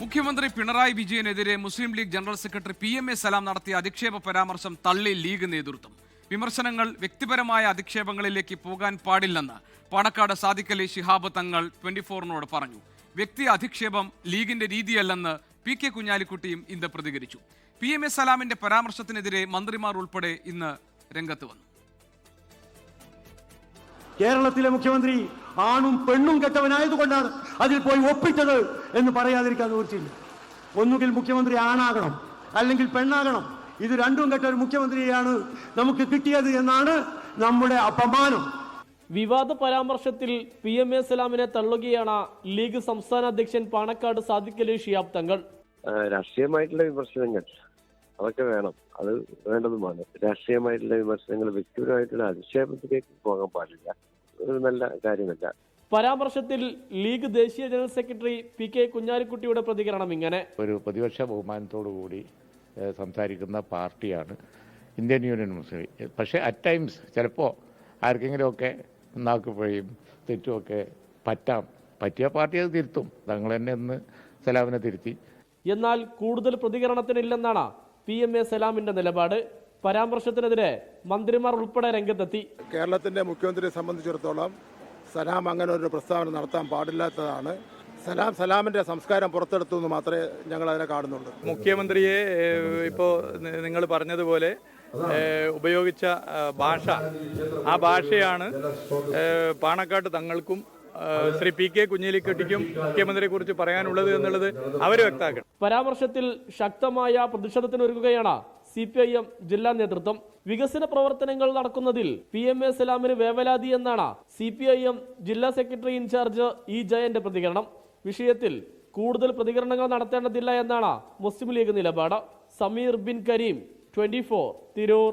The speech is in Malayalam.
മുഖ്യമന്ത്രി Pinarayi വിജയനെതിരെ Muslim League general secretary P M A Salam നടത്തിയ അധിക്ഷേപ പരാമർശം തള്ളി ലീഗ് നേതൃത്വം. വിമർശനങ്ങൾ വ്യക്തിപരമായ അധിക്ഷേപങ്ങളിലേക്ക് പോകാൻ പാടില്ലെന്ന് പാണക്കാട് സാദിഖലി ശിഹാബ് തങ്ങൾ ട്വന്റി ഫോറിനോട് പറഞ്ഞു. വ്യക്തി അധിക്ഷേപം ലീഗിന്റെ രീതിയല്ലെന്ന് പി കെ കുഞ്ഞാലിക്കുട്ടിയും ഇന്ന് പ്രതികരിച്ചു. പി എം എ സലാമിന്റെ പരാമർശത്തിനെതിരെ മന്ത്രിമാർ ഉൾപ്പെടെ ഇന്ന് രംഗത്ത് വന്നു. കേരളത്തിലെ മുഖ്യമന്ത്രി ആണും പെണ്ണും കെട്ടവനായതുകൊണ്ടാണ് അതിൽ പോയി ഒപ്പിട്ടത് എന്ന് പറയാതിരിക്കാൻ നിവൃത്തിയില്ല ഒന്നുകിൽ മുഖ്യമന്ത്രി ആണാകണം അല്ലെങ്കിൽ പെണ്ണാകണം. ഇത് രണ്ടും കെട്ട ഒരു മുഖ്യമന്ത്രിയാണ് നമുക്ക് കിട്ടിയത് എന്നാണ് നമ്മുടെ അപമാനം. വിവാദ പരാമർശത്തിൽ പി എം എ സലാമിനെ തള്ളുകയാണ് ലീഗ് സംസ്ഥാന അധ്യക്ഷൻ പാണക്കാട് സാദിഖ് അലി ഷിയാബ് തങ്ങൾ. രാഷ്ട്രീയമായിട്ടുള്ള വിമർശനങ്ങൾ. അതൊക്കെ വേണം. അത് വേണ്ടതുമാണ്. രാഷ്ട്രീയമായിട്ടുള്ള വിമർശനങ്ങൾ വ്യക്തിപരമായിട്ടുള്ള അധിക്ഷേപത്തിലേക്ക് പോകാൻ പാടില്ല. ഒരു നല്ല കാര്യമല്ല. പരാമർശത്തിൽ ലീഗ് ദേശീയ ജനറൽ സെക്രട്ടറി പി കെ കുഞ്ഞാലിക്കുട്ടിയുടെ പ്രതികരണം ഇങ്ങനെ. ഒരു പ്രതിപക്ഷ ബഹുമാനത്തോടു കൂടി ഏഹ്, സംസാരിക്കുന്ന പാർട്ടിയാണ് ഇന്ത്യൻ യൂണിയൻ മുസ്ലിം ലീഗ്. പക്ഷേ അറ്റ് ടൈംസ് ചിലപ്പോൾ ആർക്കെങ്കിലുമൊക്കെ നാക്കുപഴയും തെറ്റുമൊക്കെ പറ്റാം. പറ്റിയ പാർട്ടി അത് തിരുത്തും. തങ്ങൾ തന്നെ ഇന്ന് സലാമിനെ തിരുത്തി. എന്നാൽ കൂടുതൽ പ്രതികരണത്തിനില്ലെന്നാണ് പി എം എ സലാമിന്റെ നിലപാട് പരാമർശത്തിനെതിരെ മന്ത്രിമാർ ഉൾപ്പെടെ രംഗത്തെത്തി. കേരളത്തിന്റെ മുഖ്യമന്ത്രിയെ സംബന്ധിച്ചിടത്തോളം സലാം അങ്ങനെ ഒരു പ്രസ്താവന നടത്താൻ പാടില്ലാത്തതാണ്. സലാം സലാമിന്റെ സംസ്കാരം പുറത്തെടുത്തു എന്ന് മാത്രമേ ഞങ്ങൾ അതിനെ കാണുന്നുള്ളൂ. മുഖ്യമന്ത്രിയെ ഇപ്പോൾ നിങ്ങൾ പറഞ്ഞതുപോലെ ഉപയോഗിച്ച ഭാഷ. ആ ഭാഷയാണ് പാണക്കാട്ട് തങ്ങൾക്കും ശ്രീ പി കെ കുഞ്ഞിലിക്കെട്ടിക്കും മുഖ്യമന്ത്രിയെ കുറിച്ച് പറയാനുള്ളത് എന്നുള്ളത് അവർ വ്യക്തമാക്കണം. പരാമർശത്തിൽ ശക്തമായ പ്രതിഷേധത്തിനൊരുങ്ങുകയാണ് സി പി ഐ എം ജില്ലാ നേതൃത്വം. വികസന പ്രവർത്തനങ്ങൾ നടക്കുന്നതിൽ പി എം എ സലാമിന് വേവലാതി എന്നാണ് സി പി ഐ എം ജില്ലാ സെക്രട്ടറി ഇൻചാർജ് ഇ ജയന്റെ പ്രതികരണം. വിഷയത്തിൽ കൂടുതൽ പ്രതികരണങ്ങൾ നടത്തേണ്ടതില്ല എന്നാണ് മുസ്ലിം ലീഗ് നിലപാട്. Sameer bin Kareem twenty four Tirur.